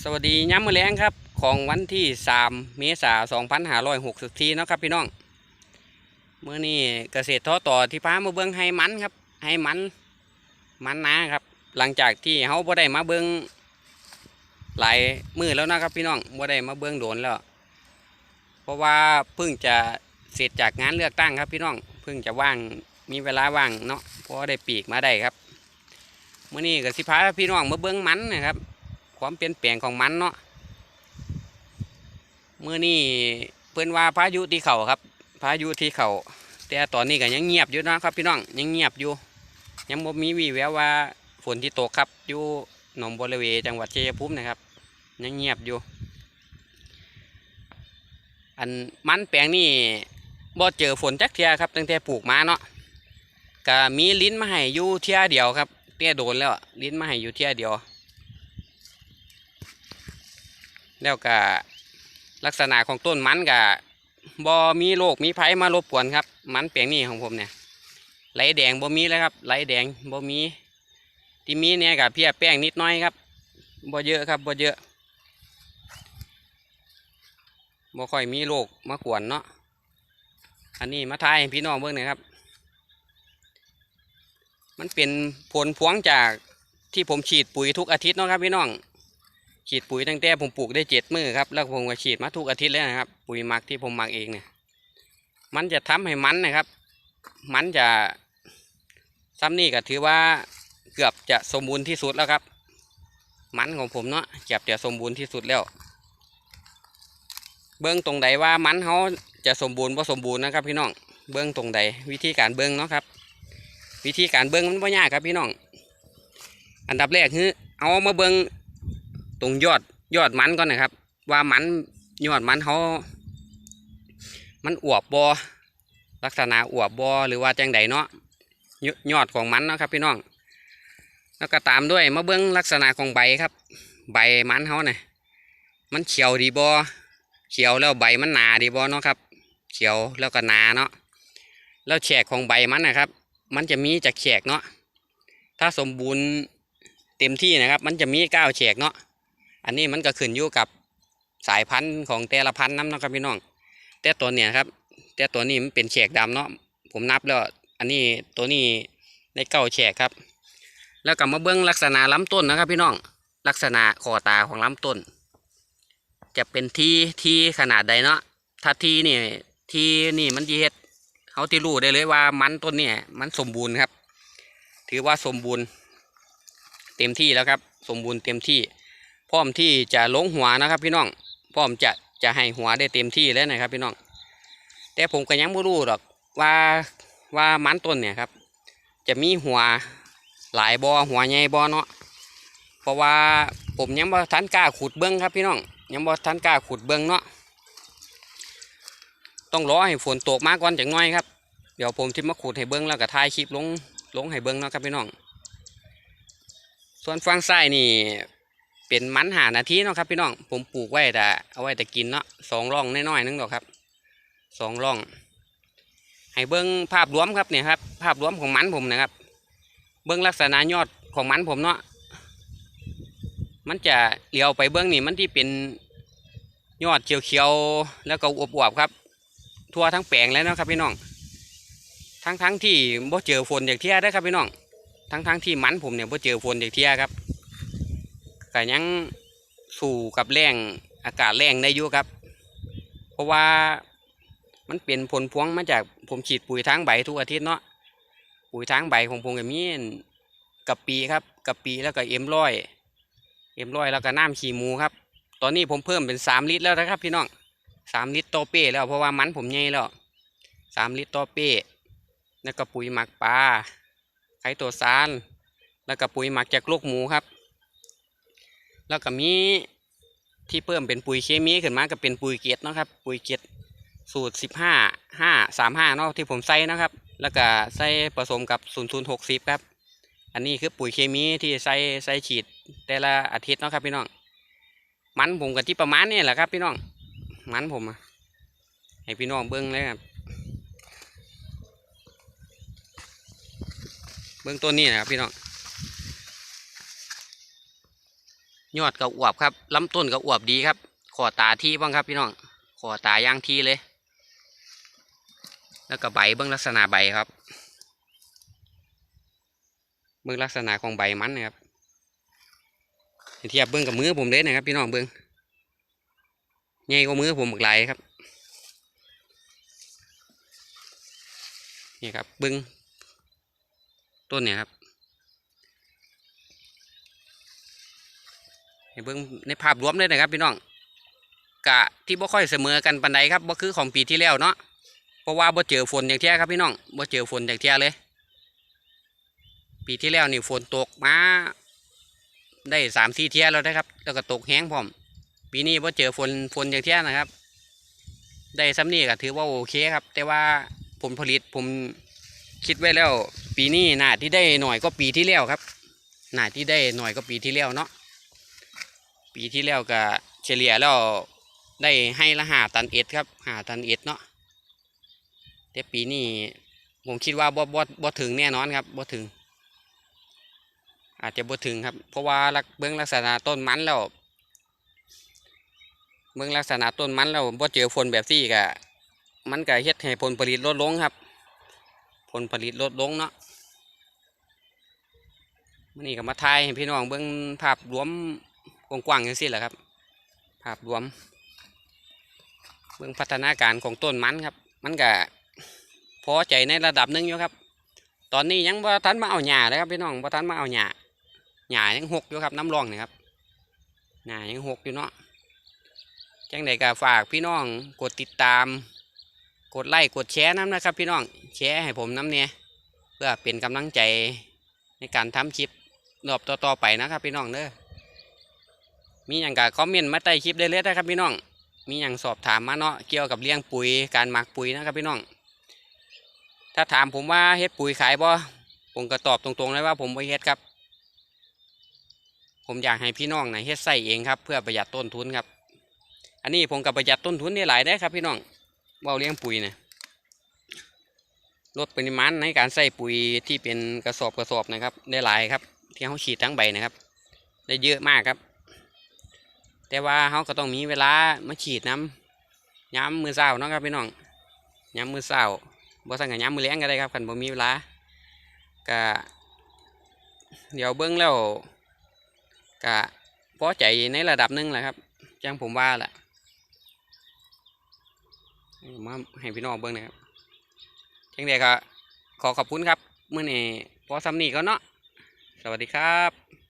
สวัสดีย้ำมือแรงครับของวันที่ 3 เมษายน2564เนาะครับพี่น้องเมื่อนี้เกษตรท้อต่อที่พามาเบิ้งให้มันครับให้มันมันนาครับ หลังจากที่เขาบ่ได้มาเบิ้งหลายมือแล้วนะครับพี่น้องบ่ได้มาเบิ้งโดนแล้ว เพราะว่าเพิ่งจะเสร็จจากงานเลือกตั้งครับพี่น้องเพิ่งจะว่างมีเวลาว่างเนาะเพราะได้ปีกมาได้ครับเมื่อนี้ก็สิพาพี่น้องมาเบิ้งมันนะครับ ความเปลี่ยนแปลงของมันเนาะเมื่อนี้เพิ่นว่าพายุที่เขาครับพายุที่เขาแต่ตอนนี้ก็ยังเงียบอยู่นะครับพี่น้องยังเงียบอยู่ ยังบ่มีวี่แววว่าฝนที่ตกครับอยู่หนองบระเวจังหวัดเชัยงภูมินะครับ ยังเงียบอยู่ อันมันแปลงนี่บ่เจอฝนจักเทียครับตั้งแต่ปลูกมาเนาะก็มีลิ้นมาให้อยู่เทียเดียวครับเตี้ยโดนแล้วลิ้นมาให้อยู่เทียเดียว แล้วก็ลักษณะของต้นมันก็บอมีโรคมีภัยมารบกวนครับ มันแปลงนี้ของผมเนี่ยไหลแดงบ่มีเลยครับไหลแดงบ่มีที่มีเนี่ยกับเพียแป้งนิดน้อยครับบ่เยอะครับบ่เยอะบ่ค่อยมีโรคมากวนเนาะอันนี้มาทายพี่น้องเบิ่งหน่อยครับ มันเป็นผลพวงจากที่ผมฉีดปุ๋ยทุกอาทิตย์เนาะครับพี่น้อง ฉีดปุ๋ยตั้งแต่ผมปลูกได้เจ็ดมือครับแล้วผมก็ฉีดมาทุกอาทิตย์แล้วนะครับ ปุ๋ยหมักที่ผมหมักเองเนี่ยมันจะทำให้มันนะครับ มันจะซ้ำนี่ก็ถือว่าเกือบจะสมบูรณ์ที่สุดแล้วครับ มันของผมเนาะเกือบจะสมบูรณ์ที่สุดแล้ว เบื้องตรงใดว่ามันเขาจะสมบูรณ์บ่สมบูรณ์นะครับพี่น้องเบื้องตรงใด วิธีการเบื้องเนาะครับ วิธีการเบื้องมันไม่ยากครับพี่น้อง อันดับแรกคือเอามาเบื้อง ตรงยอดยอดมันก่อนนะครับ ว่ามันยอดมันเขามันอวบบอลักษณะอวบบอหรือว่าจังใดเนาะยยอดของมันเนาะครับพี่น้อง แล้วก็ตามด้วยมาเบิ้องลักษณะของใบครับ ใบมันเขาเนี่ยมันเขียวดีบอเขียวแล้วใบมันหนาดีบอเนาะครับ เขียวแล้วก็หนาเนาะแล้วแฉกของใบมันนะครับ มันจะมีจากแฉกเนาะถ้าสมบูรณ์เต็มที่นะครับ มันจะมีเก้าแฉกเนาะ อันนี้มันก็ขึ้นอยู่กับสายพันธุ์ของแต่ละพันธุ์น้ำนะครับพี่น้อง แต่ตัวเนี้ยครับ แต่ตัวนี้มันเป็นแฉกดำเนาะผมนับแล้ว อันนี้ตัวนี้ได้เก้าแฉกครับ แล้วก็มาเบื้องลักษณะลำต้นนะครับ พี่น้องลักษณะคอตาของลำต้น จะเป็นที่ที่ขนาดใดเนาะถ้าที่นี่ที่นี่มันเฮ็ดเขาที่รู้ได้เลยว่ามันต้นเนี่ยมันสมบูรณ์ครับ ถือว่าสมบูรณ์ เต็มที่แล้วครับ สมบูรณ์เต็มที่ พร้อมที่จะลงหัวนะครับ พี่น้องพร้อมจะจะให้หัวได้เต็มที่แล้วนะครับ พี่น้อง แต่ผมก็ยังไม่รู้หรอกว่าว่ามันต้นเนี่ยครับ จะมีหัวหลายบอหัวใหญ่บอเนาะเพราะว่าผมยังบ่ทันกล้าขุดเบิ้องครับพี่น้องยังบ่ทันกล้าขุดเบิ้องเนาะต้องรอให้ฝนตกมากก่อนจังน้อยครับเดี๋ยวผมที่มาขุดให้เบิ้องแล้วก็ถ่ายคลิปลงลงให้เบิ้องเนาะครับพี่น้อง ส่วนฝั่งซ้นี่ เป็นมันหานาทีเนาะครับพี่น้องผมปลูกไว้แต่เอาไว้แต่กินเนาะสองร่องน้อยๆนึงดอกครับสองร่อง ให้เบิ้งภาพรวมครับเนี่ยครับ ภาพรวมของมันผมนะครับ เบิ้งลักษณะยอดของมันผมเนาะมันจะเลี้ยวไปเบิ้องนี่มันที่เป็นยอดเขียวๆแล้วก็อวบๆครับ ทั่วทั้งแปลงแล้วนะครับพี่น้อง ทั้งๆที่บ่เจอฝนจากเที่ยได้ครับพี่น้อง ทั้งๆที่มันผมเนี่ยบ่เจอฝนจากเที่ยครับ ก็ยังสู่กับแรงอากาศแรงได้อยู่ครับ เพราะว่ามันเป็นผลพวงมาจากผมฉีดปุ๋ยทางใบทุกอาทิตย์เนาะปุ๋ยทางใบของผมก็มีกับปีครับกับปีแล้วก็เอ็มร้อยเอ็มร้อยแล้วก็น้ำขี้หมูครับ ตอนนี้ผมเพิ่มเป็นสามลิตรแล้วนะครับ พี่น้องสามลิตรต่อเป้แล้วเพราะว่ามันผมใหญ่แล้วสามลิตรต่อเป้แล้วก็ปุ๋ยหมักปลาไข่ตัวซาน แล้วก็ปุ๋ยหมักจากลูกหมูครับ แล้วก็มีที่เพิ่มเป็นปุ๋ยเคมีขึ้นมาก็เป็นปุ๋ยเกล็ดเนาะครับ ปุ๋ยเกล็ดสูตรสิบห้าห้าสามห้าเนาะที่ผมใส่นะครับ แล้วก็ใส่ผสมกับศูนย์ศูนย์หกสิบครับ อันนี้คือปุ๋ยเคมีที่ใส่ใส่ฉีดแต่ละอาทิตย์เนาะครับพี่น้อง มันผมกับที่ประมาณนี้แหละครับ พี่น้อง มันผมอะให้พี่น้องเบิ้งเลยครับ เบิ้งต้นนี้นะครับพี่น้อง ยอดก็อวบครับลำต้นก็อวบดีครับ ขอตาที่บ้างครับพี่น้อง ขอตาย่างที่เลย แล้วก็ใบเบื้องลักษณะใบครับเบื้องลักษณะของใบมันนะครับเทียบเบื้องกับมือผมเลยนะครับ พี่น้องเบื้องใหญ่กว่ามือผมบักหลายครับนี่ครับเบื้องต้นเนี่ยครับ ให้เบิ่งในภาพรวมเลยนะครับ พี่น้องกะที่บ่ค่อยเสมอกันปานใดครับบ่คือของปีที่แล้วเนาะเพราะว่าบ่เจอฝนอย่างเที่ยครับพี่น้องบ่เจอฝนอย่างเที่ยเลย ปีที่แล้วนี่ฝนตกมาได้สามสี่เที่ยแล้วนะครับ แล้วก็ตกแห้งพร้อม ปีนี้บ่เจอฝนฝนอย่างเที่ยนะครับ ได้ซ้ำนี่ก็ถือว่าโอเคครับ แต่ว่าผลผลิตผมคิดไว้แล้ว ปีนี้หนาที่ได้หน่อยก็ปีที่แล้วครับ หนาที่ได้หน่อยก็ปีที่แล้วเนาะ ปีที่แล้วก็เฉลี่ยแล้วได้ให้ละหาตันเอ็ดครับหาตันเอ็ดเนาะแต่ปีนี้ผมคิดว่าบ่บ่บ่ถึงแน่นอนครับบ่ถึง อาจจะบ่ถึงครับ เพราะว่าลักเบื้องลักษณะต้นมันแล้วเบื้องลักษณะต้นมันแล้วบ่เจอฝนแบบนี้ก็มันก็เฮ็ดให้ผลผลิตลดลงครับ ผลผลิตลดลงเนาะมื้อนี้ก็มาทายให้พี่น้องเบิ่งภาพรวม กว้างๆอย่างนี้แหละครับ ภาพรวม เบื้องพัฒนาการของต้นมันครับ มันก็พอใจในระดับหนึ่งอยู่ครับ ตอนนี้ยังบ่ทันมาเอาหญ้าเลยครับพี่น้องบ่ทันมาเอาหญ้าหญ้ายังหกอยู่ครับน้ำรองนี่ครับหญ้ายังหกอยู่เนาะจังใดก็ฝากพี่น้องกดติดตาม กดไลค์กดแชร์น้ำนะครับ พี่น้องแชร์ให้ผมน้ำเนี่ยเพื่อเป็นกำลังใจในการทำคลิปรอบต่อๆไปนะครับพี่น้องเด้อ มีอย่างกับคอมเมนต์มาใต้คลิปได้เลยนะครับพี่น้อง มีอย่างสอบถามมาเนาะเกี่ยวกับเลี้ยงปุ๋ยการหมักปุ๋ยนะครับพี่น้อง ถ้าถามผมว่าเฮ็ดปุ๋ยขายบ่ผมก็ตอบตรงๆเลยว่าผมบ่เฮ็ดครับ ผมอยากให้พี่น้องนะเฮ็ดใส่เองครับ เพื่อประหยัดต้นทุนครับ อันนี้ผมกับประหยัดต้นทุนได้หลายได้ครับ พี่น้องเบาเลี้ยงปุ๋ยนะลดปริมาณในการใส่ปุ๋ยที่เป็นกระสอบกระสอบนะครับ ได้หลายครับ ที่เขาฉีดทั้งใบนะครับ ได้เยอะมากครับ แต่ว่าเขาก็ต้องมีเวลามาฉีดน้ำย้ำมือเศร้าเนาะครับพี่น้องย้ำมือเศร้าบ่สั่งกับย้ำมือแรงก็ได้ครับคันบ่มีเวลาก็เดี๋ยวเบิ้งแล้วก็พอใจในระดับหนึ่งแหละครับจังผมว่าแหละมาให้พี่น้องเบิ้งหนะครับจังเดียก็ขอขอบคุณครับเมื่อนี้พอสำนีก็เนาะสวัสดีครับ